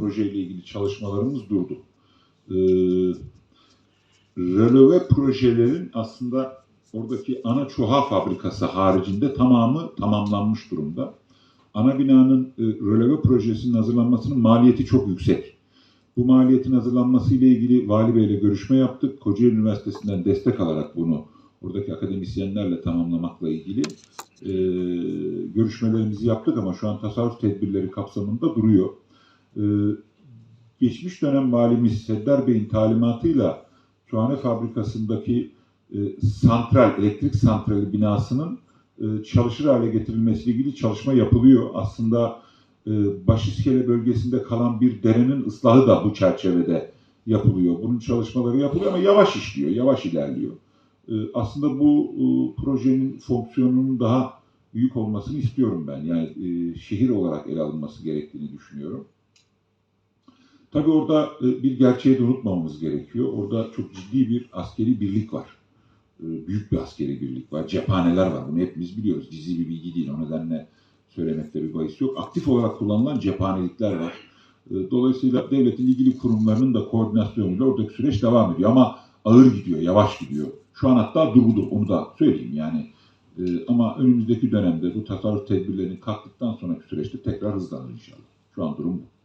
projeyle ilgili çalışmalarımız durdu. Ee, röleve projelerin aslında oradaki ana çuha fabrikası haricinde tamamı tamamlanmış durumda. Ana binanın e, röleve projesinin hazırlanmasının maliyeti çok yüksek. Bu maliyetin hazırlanması ile ilgili Vali Bey ile görüşme yaptık. Kocaeli Üniversitesi'nden destek alarak bunu oradaki akademisyenlerle tamamlamakla ilgili e, görüşmelerimizi yaptık ama şu an tasarruf tedbirleri kapsamında duruyor. E, geçmiş dönem valimiz Seddar Bey'in talimatıyla Çuhane Fabrikası'ndaki e, santral, elektrik santrali binasının e, çalışır hale getirilmesiyle ilgili çalışma yapılıyor. Aslında e, Başiskele bölgesinde kalan bir derenin ıslahı da bu çerçevede yapılıyor. Bunun çalışmaları yapılıyor ama yavaş işliyor, yavaş ilerliyor. Aslında bu projenin fonksiyonunun daha büyük olmasını istiyorum ben. Yani şehir olarak ele alınması gerektiğini düşünüyorum. Tabii orada e, bir gerçeği de unutmamamız gerekiyor. Orada çok ciddi bir askeri birlik var. E, büyük bir askeri birlik var. Cephaneler var. Bunu hepimiz biliyoruz. Gizli bir bilgi değil. O nedenle söylemekte bir bahis yok. Aktif olarak kullanılan cephanelikler var. E, Dolayısıyla devletin ilgili kurumlarının da koordinasyonuyla oradaki süreç devam ediyor. Ama ağır gidiyor, yavaş gidiyor. Şu an hatta durdu. Onu da söyleyeyim yani. Ama önümüzdeki dönemde bu tasarruf tedbirlerini kalktıktan sonraki süreçte tekrar hızlanır inşallah. Şu an durum bu.